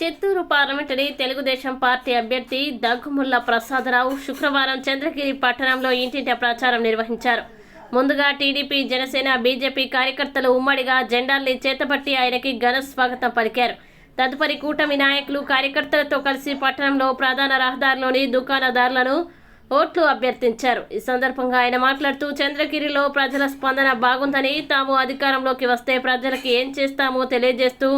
Chittoor parliamentary Telugu Desam party అభ్యర్థి దగ్గుముల్ల ప్రసాదరావు శుక్రవారం చంద్రగిరి పట్టణంలో ఇంటింటి ప్రచారం నిర్వహించారు. ముందుగా టీడీపీ జనసేన బీజేపీ కార్యకర్తలు ఉమ్మడిగా జెండాల్ని చేతపట్టి ఆయనకి ఘన స్వాగతం పలికారు. తదుపరి కూటమి నాయకులు కార్యకర్తలతో కలిసి పట్టణంలో ప్రధాన రహదారిలోని దుకాణదారులను ఓట్లు అభ్యర్థించారు. ఈ సందర్భంగా ఆయన మాట్లాడుతూ చంద్రగిరిలో ప్రజల స్పందన బాగుందని తాము అధికారంలోకి వస్తే ప్రజలకి ఏం చేస్తామో తెలియజేస్తూ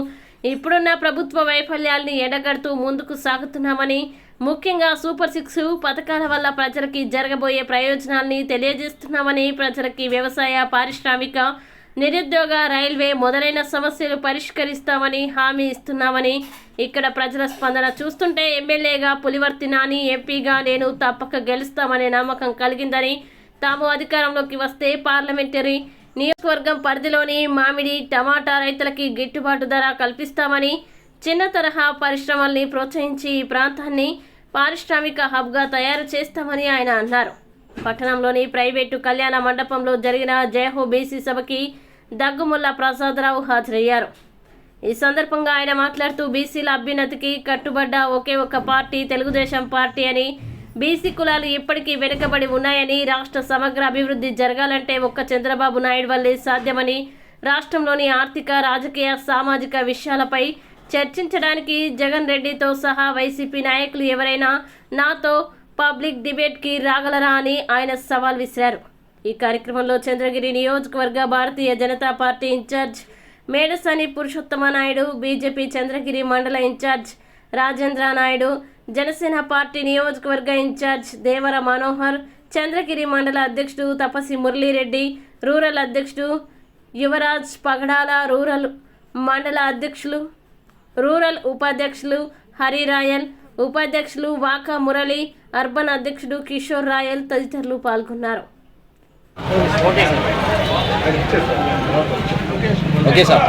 ఇప్పుడున్న ప్రభుత్వ వైఫల్యాల్ని ఎడగడుతూ ముందుకు సాగుతున్నామని ముఖ్యంగా సూపర్ సిక్స్ పథకాల వల్ల ప్రజలకి జరగబోయే ప్రయోజనాల్ని తెలియజేస్తున్నామని ప్రజలకి వ్యవసాయ పారిశ్రామిక నిరుద్యోగ రైల్వే మొదలైన సమస్యలు పరిష్కరిస్తామని హామీ ఇస్తున్నామని ఇక్కడ ప్రజల స్పందన చూస్తుంటే ఎమ్మెల్యేగా పులివర్తి నాని ఎంపీగా నేను తప్పక గెలుస్తామనే నమ్మకం కలిగిందని తాము అధికారంలోకి వస్తే పార్లమెంటరీ నియోజకవర్గం పరిధిలోని మామిడి టమాటా రైతులకి గిట్టుబాటు ధర కల్పిస్తామని చిన్న తరహా పరిశ్రమల్ని ప్రోత్సహించి ఈ ప్రాంతాన్ని పారిశ్రామిక హబ్గా తయారు చేస్తామని ఆయన అన్నారు. పట్టణంలోని ప్రైవేటు కళ్యాణ మండపంలో జరిగిన జయహో బీసీ సభకి దగ్గుముల్ల ప్రసాదరావు హాజరయ్యారు. ఈ సందర్భంగా ఆయన మాట్లాడుతూ బీసీల అభ్యున్నతికి కట్టుబడ్డ ఒకే ఒక పార్టీ తెలుగుదేశం పార్టీ అని బీసీ కులాలు ఇప్పటికీ వెనుకబడి ఉన్నాయని రాష్ట్ర సమగ్ర అభివృద్ధి జరగాలంటే ఒక్క చంద్రబాబు నాయుడు వల్లే సాధ్యమని రాష్ట్రంలోని ఆర్థిక రాజకీయ సామాజిక విషయాలపై చర్చించడానికి జగన్ రెడ్డితో సహా వైసీపీ నాయకులు ఎవరైనా నాతో పబ్లిక్ డిబేట్కి రాగలరా అని ఆయన సవాల్ విసిరారు. ఈ కార్యక్రమంలో చంద్రగిరి నియోజకవర్గ Bharatiya Janata party incharge Medasani Purushottama Naidu BJP Chandragiri మండల ఇన్ఛార్జ్ రాజేంద్ర నాయుడు జనసేన పార్టీ నియోజకవర్గ ఇన్ఛార్జ్ దేవర మనోహర్ చంద్రగిరి మండల అధ్యక్షుడు తపసి మురళీరెడ్డి రూరల్ అధ్యక్షుడు యువరాజ్ పగడాల రూరల్ మండల అధ్యక్షులు రూరల్ ఉపాధ్యక్షులు హరిరాయల్ ఉపాధ్యక్షులు వాకా మురళి అర్బన్ అధ్యక్షుడు కిషోర్ రాయల్ తదితరులు పాల్గొన్నారు. Okay sir.